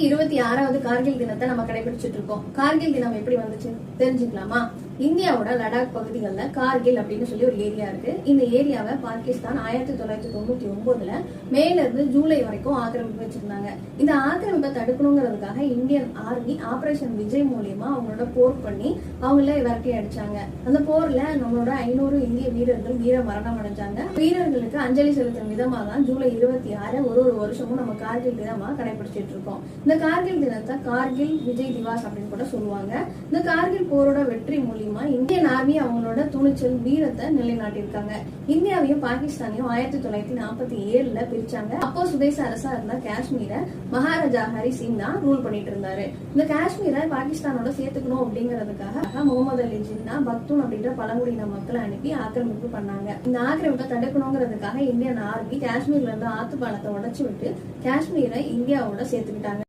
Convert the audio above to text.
இருபத்தி ஆறாவது கார்கில் தினத்தை நம்ம கடைபிடிச்சிட்டு இருக்கோம். கார்கில் தினம் எப்படி வந்துச்சு தெரிஞ்சுக்கலாமா? இந்தியாவோட லடாக் பகுதிகளில் கார்கில் அப்படின்னு சொல்லி ஒரு ஏரியா இருக்கு. இந்த ஏரியாவை பாகிஸ்தான் ஆயிரத்தி தொள்ளாயிரத்தி தொண்ணூத்தி ஒன்பதுல மேல இருந்து ஜூலை வரைக்கும் ஆக்கிரமிப்பு வச்சிருந்தாங்க. இந்த ஆக்கிரமிப்பை தடுக்கணுங்கிறதுக்காக இந்தியன் ஆர்மி ஆபரேஷன் விஜய் மூலியமா அவங்களோட போர் பண்ணி அவங்கள விரட்டி அடிச்சாங்க. அந்த போர்ல நம்மளோட ஐநூறு இந்திய வீரர்கள் வீர மரணம் அடைஞ்சாங்க வீரர்களுக்கு அஞ்சலி செலுத்தும் விதமாக தான் ஜூலை இருபத்தி ஆறு ஒரு ஒரு வருஷமும் நம்ம கார்கில் தினமாக கடைபிடிச்சிட்டு இருக்கோம். இந்த கார்கில் தினத்தை கார்கில் விஜய் திவாஸ் அப்படின்னு கூட சொல்லுவாங்க. இந்த கார்கில் போரோட வெற்றி மூலியமா இந்தியன் ஆர்மி அவங்களோட துணிச்சல் வீரத்தை நிலைநாட்டியிருக்காங்க. இந்தியாவையும் பாகிஸ்தானையும் ஆயிரத்தி தொள்ளாயிரத்தி நாற்பத்தி ஏழுல பிரிச்சாங்க. அப்போ சுதேச அரசா இருந்த காஷ்மீரை மகாராஜா ஹரி சிங் தான் ரூல் பண்ணிட்டு இருந்தாரு. இந்த காஷ்மீரை பாகிஸ்தானோட சேர்த்துக்கணும் அப்படிங்கறதுக்காக முகமது அலி ஜின்னா பக்தூன் அப்படின்ற பழங்குடியின மக்களை அனுப்பி ஆக்கிரமிப்பு பண்ணாங்க. இந்த ஆக்கிரமிப்பை தடுக்கணுங்கிறதுக்காக இந்தியன் ஆர்மி காஷ்மீர்ல இருந்து ஆத்து பாலத்தை உடைச்சு விட்டு காஷ்மீரை இந்தியாவோட சேர்த்துக்கிட்டாங்க.